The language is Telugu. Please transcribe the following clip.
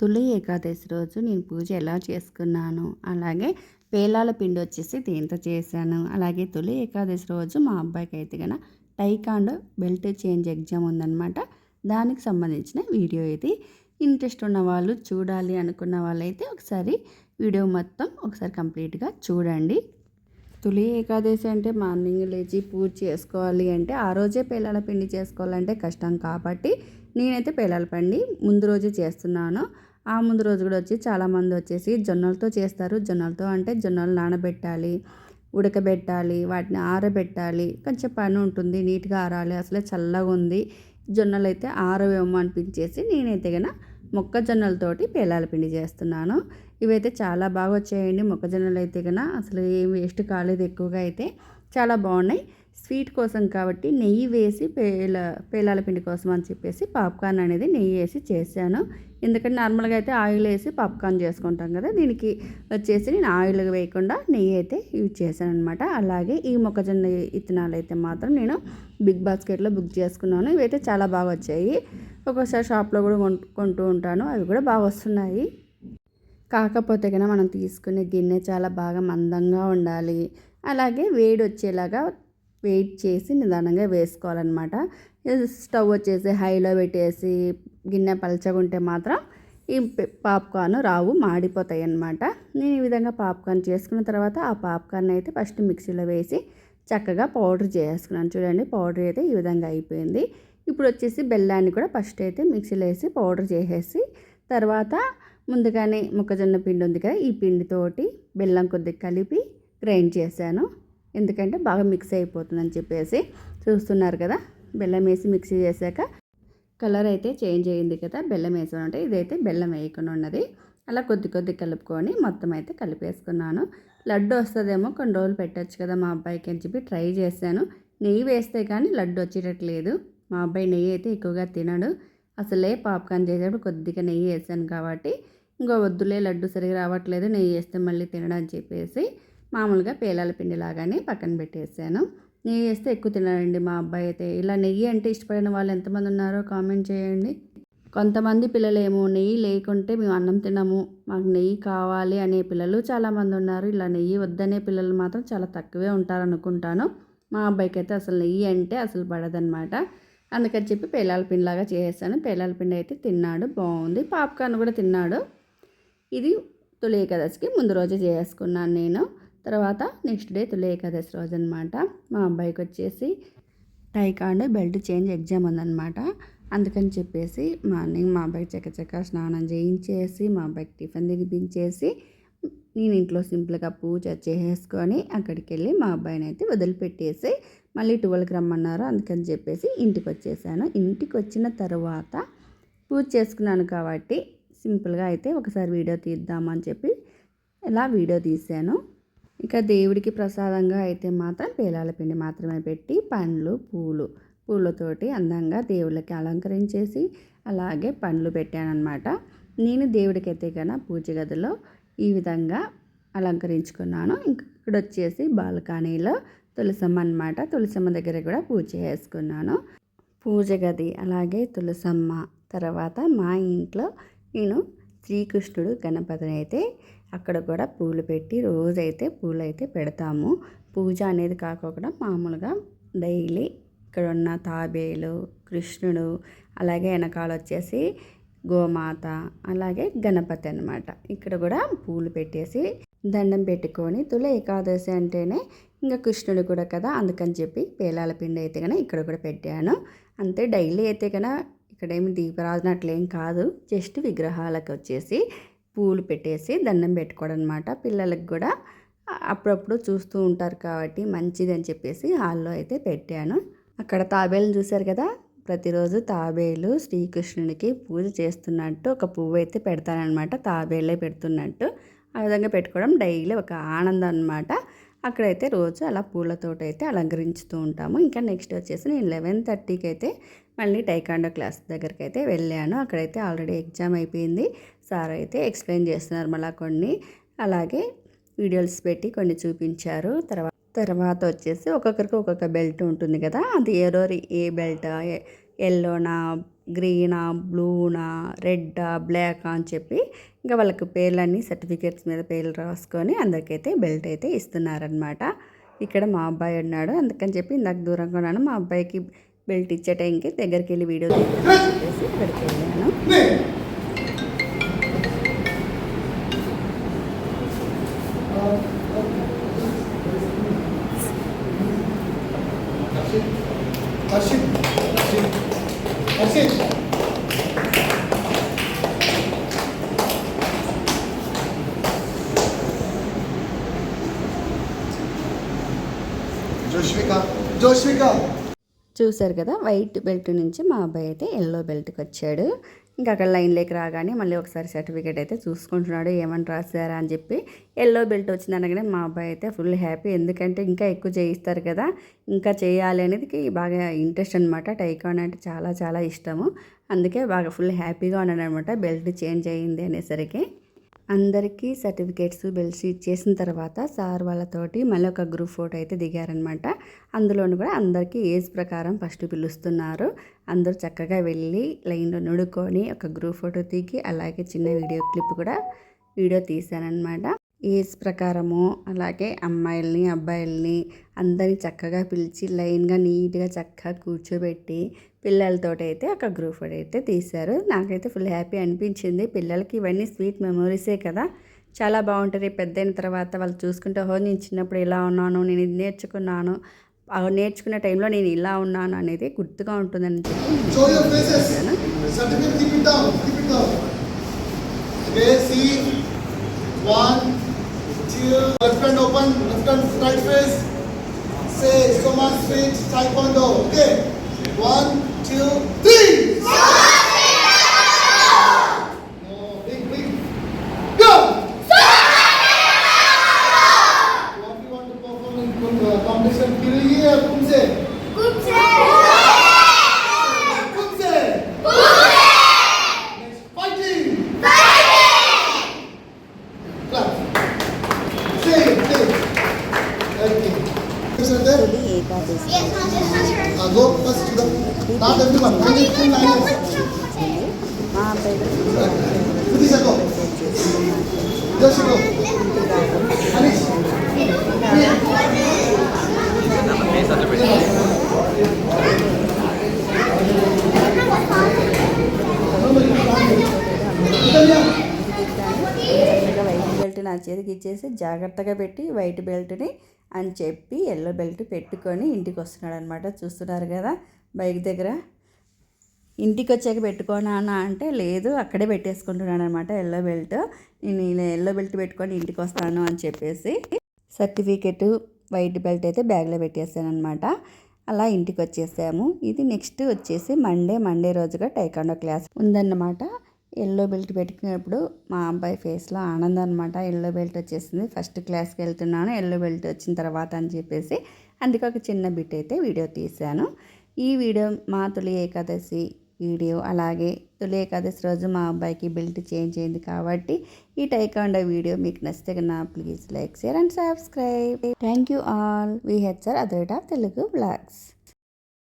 తొలి ఏకాదశి రోజు నేను పూజ ఎలా చేసుకున్నాను? అలాగే పేలాల పిండి వచ్చేసి దీంతో చేశాను? అలాగే తొలి ఏకాదశి రోజు మా అబ్బాయికి అయితే కనుక టైకాండ్ బెల్ట్ చేంజ్ ఎగ్జామ్ ఉందన్నమాట. దానికి సంబంధించిన వీడియో ఇది. ఇంట్రెస్ట్ ఉన్న వాళ్ళు చూడాలి అనుకున్న వాళ్ళైతే ఒకసారి వీడియో మొత్తం ఒకసారి కంప్లీట్గా చూడండి. తొలి ఏకాదశి అంటే మార్నింగ్ లేచి పూజ చేసుకోవాలి అంటే ఆ రోజే పేలాల పిండి చేసుకోవాలంటే కష్టం కాబట్టి నేనైతే పేలాల పిండి ముందు రోజే చేస్తున్నాను. ఆ ముందు రోజు కూడా వచ్చి చాలామంది వచ్చేసి జొన్నలతో చేస్తారు. జొన్నలతో అంటే జొన్నలు నానబెట్టాలి ఉడకబెట్టాలి వాటిని ఆరబెట్టాలి. కొంచెం పని ఉంటుంది నీట్గా ఆరాలి. అసలే చల్లగా ఉంది. జొన్నలు అయితే ఆరవేమో అనిపించేసి నేనైతే కనుక మొక్కజొన్నలతోటి పేలాల పిండి చేస్తున్నాను. ఇవైతే చాలా బాగా వచ్చాయండి. మొక్కజొన్నలు అయితే కనుక అసలు ఏం వేస్ట్ కాలేదు ఎక్కువగా అయితే. చాలా బాగున్నాయి. స్వీట్ కోసం కాబట్టి నెయ్యి వేసి పేల పేలాల పిండి కోసం అని చెప్పేసి పాప్కార్న్ అనేది నెయ్యి వేసి చేశాను. ఎందుకంటే నార్మల్గా అయితే ఆయిల్ వేసి పాప్కార్న్ చేసుకుంటాం కదా దీనికి వచ్చేసి నేను ఆయిల్ వేయకుండా నెయ్యి అయితే యూజ్ చేశాను అనమాట అలాగే ఈ మొక్కజొన్న ఇత్తనాలు అయితే మాత్రం నేను బిగ్ బాస్కెట్లో బుక్ చేసుకున్నాను. ఇవైతే చాలా బాగా వచ్చాయి. ఒక్కోసారి షాప్లో కూడా కొంటూ ఉంటాను. అవి కూడా బాగా వస్తున్నాయి. కాకపోతే కనుక మనం తీసుకునే గిన్నె చాలా బాగా మందంగా ఉండాలి. అలాగే వేడి వచ్చేలాగా వెయిట్ చేసి నిదానంగా వేసుకోవాలన్నమాట. స్టవ్ వచ్చేసి హైలో పెట్టేసి గిన్నె పలచగుంటే మాత్రం ఈ పాప్కార్న్ రావు మాడిపోతాయి అన్నమాట నేను ఈ విధంగా పాప్కార్న్ చేసుకున్న తర్వాత ఆ పాప్కార్న్ అయితే ఫస్ట్ మిక్సీలో వేసి చక్కగా పౌడర్ చేసుకున్నాను. చూడండి పౌడర్ అయితే ఈ విధంగా అయిపోయింది. ఇప్పుడు వచ్చేసి బెల్లాన్ని కూడా ఫస్ట్ అయితే మిక్సీలో వేసి పౌడర్ చేసేసి తర్వాత ముందుగానే మొక్కజొన్న పిండి ఉంది కదా ఈ పిండితోటి బెల్లం కొద్దిగా కలిపి గ్రైండ్ చేశాను. ఎందుకంటే బాగా మిక్స్ అయిపోతుందని చెప్పేసి చూస్తున్నారు కదా బెల్లం వేసి మిక్సీ చేశాక కలర్ అయితే చేంజ్ అయ్యింది కదా బెల్లం వేసాను అంటే ఇదైతే బెల్లం వేయకుండా ఉన్నది. అలా కొద్ది కొద్ది కలుపుకొని మొత్తం అయితే కలిపేసుకున్నాను. లడ్డు వస్తుందేమో కొన్ని రోజులు పెట్టచ్చు కదా మా అబ్బాయికి అని చెప్పి ట్రై చేశాను. నెయ్యి వేస్తే కానీ లడ్డు వచ్చేటట్లేదు. మా అబ్బాయి నెయ్యి అయితే ఎక్కువగా తినడు. అసలే పాప్కార్న్ చేసేటప్పుడు కొద్దిగా నెయ్యి వేసాను కాబట్టి ఇంకో వద్దులే లడ్డు సరిగా రావట్లేదు నెయ్యి వేస్తే మళ్ళీ తినడం చెప్పేసి మామూలుగా పేలాల పిండి లాగానే పక్కన పెట్టేసాను. నెయ్యి వేస్తే ఎక్కువ తినాలండి మా అబ్బాయి అయితే. ఇలా నెయ్యి అంటే ఇష్టపడిన వాళ్ళు ఎంతమంది ఉన్నారో కామెంట్ చేయండి. కొంతమంది పిల్లలేమో నెయ్యి లేకుంటే మేము అన్నం తినము మాకు నెయ్యి కావాలి అనే పిల్లలు చాలామంది ఉన్నారు. ఇలా నెయ్యి వద్దనే పిల్లలు మాత్రం చాలా తక్కువే ఉంటారు అనుకుంటాను మా అబ్బాయికి అయితే అసలు నెయ్యి అంటే అసలు పడదనమాట. అందుకని చెప్పి పేలాల పిండిలాగా చేసేసాను. పేలాల పిండి అయితే తిన్నాడు బాగుంది. పాప్కార్న్ కూడా తిన్నాడు. ఇది తొలి ఏకాదశికి ముందు రోజే చేసుకున్నాను నేను. తర్వాత నెక్స్ట్ డే తొలి ఏకాదశి రోజు అనమాట మా అబ్బాయికి వచ్చేసి టైకాండ్ బెల్ట్ చేంజ్ ఎగ్జామ్ ఉందన్నమాట. అందుకని చెప్పేసి మార్నింగ్ మా అబ్బాయికి చక్కచక్క స్నానం చేయించేసి మా అబ్బాయికి టిఫిన్ తినిపించేసి నేను ఇంట్లో సింపుల్గా పూజ చేసేసుకొని అక్కడికి వెళ్ళి మా అబ్బాయిని అయితే వదిలిపెట్టేసి మళ్ళీ ట్వెల్వ్కి రమ్మన్నారు. అందుకని చెప్పేసి ఇంటికి వచ్చేసాను ఇంటికి వచ్చిన తర్వాత పూజ చేసుకున్నాను కాబట్టి సింపుల్గా అయితే ఒకసారి వీడియో తీద్దామని చెప్పి ఇలా వీడియో తీశాను. ఇక దేవుడికి ప్రసాదంగా అయితే మాత్రం పేలాల పిండి మాత్రమే పెట్టి పండ్లు పూలు పూలతోటి అందంగా దేవుళ్ళకి అలంకరించేసి అలాగే పండ్లు పెట్టానమాట నేను దేవుడికి అయితే కన్నా పూజ గదిలో ఈ విధంగా అలంకరించుకున్నాను. ఇక్కడ వచ్చేసి బాల్కనీలో తులసమ్మ అనమాట తులసమ్మ దగ్గర కూడా పూజ చేసుకున్నాను. పూజ గది అలాగే తులసమ్మ తర్వాత మా ఇంట్లో నేను శ్రీకృష్ణుడు గణపతిని అయితే అక్కడ కూడా పూలు పెట్టి రోజైతే పూలు అయితే పెడతాము. పూజ అనేది కాకుండా మామూలుగా డైలీ ఇక్కడ ఉన్న తాబేలు కృష్ణుడు అలాగే వెనకాల వచ్చేసి గోమాత అలాగే గణపతి అనమాట ఇక్కడ కూడా పూలు పెట్టేసి దండం పెట్టుకొని తుల ఏకాదశి అంటేనే ఇంకా కృష్ణుడు కూడా కదా అందుకని చెప్పి పేలాల పిండి అయితే కనుక ఇక్కడ కూడా పెట్టాను. అంతే డైలీ అయితే కనుక ఇక్కడేమి దీపరాజన అట్లేం కాదు. జస్ట్ విగ్రహాలకు వచ్చేసి పూలు పెట్టేసి దండం పెట్టుకోవడం అనమాట పిల్లలకు కూడా అప్పుడప్పుడు చూస్తూ ఉంటారు కాబట్టి మంచిది అని చెప్పేసి హాల్లో అయితే పెట్టాను. అక్కడ తాబేలను చూశారు కదా? ప్రతిరోజు తాబేలు శ్రీకృష్ణునికి పూజ చేస్తున్నట్టు ఒక పువ్వు అయితే పెడతానమాట తాబేలే పెడుతున్నట్టు. ఆ విధంగా పెట్టుకోవడం డైలీ ఒక ఆనందం అనమాట అక్కడైతే రోజు అలా పూలతోటి అయితే అలంకరించుతూ ఉంటాము. ఇంకా నెక్స్ట్ వచ్చేసి నేను లెవెన్ థర్టీకి అయితే మళ్ళీ టైకాండో క్లాస్ దగ్గరికి అయితే వెళ్ళాను. అక్కడైతే ఆల్రెడీ ఎగ్జామ్ అయిపోయింది. సార్ అయితే ఎక్స్ప్లెయిన్ చేస్తున్నారు మళ్ళీ కొన్ని. అలాగే వీడియోస్ పెట్టి కొన్ని చూపించారు. తర్వాత తర్వాత వచ్చేసి ఒక్కొక్కరికి ఒక్కొక్క బెల్ట్ ఉంటుంది కదా అది ఎవరోరి ఏ బెల్ట్ ఎల్లోనా గ్రీనా బ్లూనా రెడ్డా బ్లాక్ అని చెప్పి ఇంకా వాళ్ళకి పేర్లన్నీ సర్టిఫికేట్స్ మీద పేర్లు రాసుకొని అందరికైతే బెల్ట్ అయితే ఇస్తున్నారనమాట ఇక్కడ మా అబ్బాయి ఉన్నాడు. అందుకని చెప్పి ఇందాక దూరంగా ఉన్నాను. మా అబ్బాయికి బెల్ట్ ఇచ్చే టైంకి దగ్గరికి వెళ్ళి వీడియో తీద్దామని చెప్పేసి ఇక్కడికి వెళ్ళాను. Hashim. చూశారు కదా వైట్ బెల్ట్ నుంచి మా అబ్బాయి అయితే ఎల్లో బెల్ట్కి వచ్చాడు ఇంకా అక్కడ లైన్లోకి రాగానే మళ్ళీ ఒకసారి సర్టిఫికేట్ అయితే చూసుకుంటున్నాడు ఏమని రాశారా అని చెప్పి ఎల్లో బెల్ట్ వచ్చింది అనగానే మా అబ్బాయి అయితే ఫుల్ హ్యాపీ. ఎందుకంటే ఇంకా ఎక్కువ చేయిస్తారు కదా ఇంకా చేయాలి అనేది బాగా ఇంట్రెస్ట్ అనమాట టైకాన్ అంటే చాలా చాలా ఇష్టము. అందుకే బాగా ఫుల్ హ్యాపీగా ఉన్నాడనమాట బెల్ట్ చేంజ్ అయ్యింది అనేసరికి. అందరికీ సర్టిఫికేట్స్ బెల్ట్స్ ఇచ్చేసిన తర్వాత సార్ వాళ్ళతోటి మళ్ళీ ఒక గ్రూప్ ఫోటో అయితే దిగారనమాట. అందులోను కూడా అందరికీ ఏజ్ ప్రకారం ఫస్ట్ పిలుస్తున్నారు. అందరూ చక్కగా వెళ్ళి లైన్లో నుడుకొని ఒక గ్రూప్ ఫోటో దిగి అలాగే చిన్న వీడియో క్లిప్ కూడా వీడియో తీశానమాట ఏజ్ ప్రకారము అలాగే అమ్మాయిల్ని అబ్బాయిల్ని అందరిని చక్కగా పిలిచి లైన్గా నీట్గా చక్కగా కూర్చోబెట్టి పిల్లలతోటి అయితే ఒక గ్రూప్ ఫోటో అయితే తీశారు. నాకైతే ఫుల్ హ్యాపీ అనిపించింది. పిల్లలకి ఇవన్నీ స్వీట్ మెమొరీసే కదా. చాలా బాగుంటుంది. పెద్ద అయిన తర్వాత వాళ్ళు చూసుకుంటే ఓహో నేను చిన్నప్పుడు ఇలా ఉన్నాను నేను ఇది నేర్చుకున్నాను ఆ నేర్చుకునే టైంలో నేను ఇలా ఉన్నాను అనేది గుర్తుగా ఉంటుందని చెప్పి. One, two, three. No, big, big. Go. What you want to perform in Kunze? Competition Kirigi or quer Kunze. Kunze. quer Next, fighting. Fighting. Clap. Sing, quer Okay. Is quer there? Yes, quer go. Belt నా చేతికి ఇచ్చేసి జాగ్రత్తగా పెట్టి వైట్ బెల్ట్ని అని చెప్పి ఎల్లో బెల్ట్ పెట్టుకొని ఇంటికి వస్తున్నాడు అనమాట చూస్తున్నారు కదా? బైక్ దగ్గర. ఇంటికి వచ్చాక పెట్టుకోనా అంటే లేదు అక్కడే పెట్టేసుకుంటున్నాను అనమాట ఎల్లో బెల్ట్. నేను ఎల్లో బెల్ట్ పెట్టుకొని ఇంటికి వస్తాను అని చెప్పేసి సర్టిఫికెట్ వైట్ బెల్ట్ అయితే బ్యాగ్లో పెట్టేసాను అనమాట అలా ఇంటికి వచ్చేసాము ఇది నెక్స్ట్ వచ్చేసి మండే మండే రోజుగా టైకాండో క్లాస్ ఉందన్నమాట. ఎల్లో బెల్ట్ పెట్టుకున్నప్పుడు మా అబ్బాయి ఫేస్లో ఆనందం అనమాట ఎల్లో బెల్ట్ వచ్చేసింది ఫస్ట్ క్లాస్కి వెళ్తున్నాను ఎల్లో బెల్ట్ వచ్చిన తర్వాత అని చెప్పేసి అందుకే ఒక చిన్న బిట్ అయితే వీడియో తీశాను. ఈ వీడియో మా తొలి ఏకాదశి వీడియో. అలాగే తొలి ఏకాదశి రోజు మా అబ్బాయికి బెల్ట్ చేంజ్ అయింది కాబట్టి ఈ టైకాండో వీడియో మీకు నచ్చితే కన్నా please like share and subscribe thank you all we H sir అదొరట్ of Telugu blogs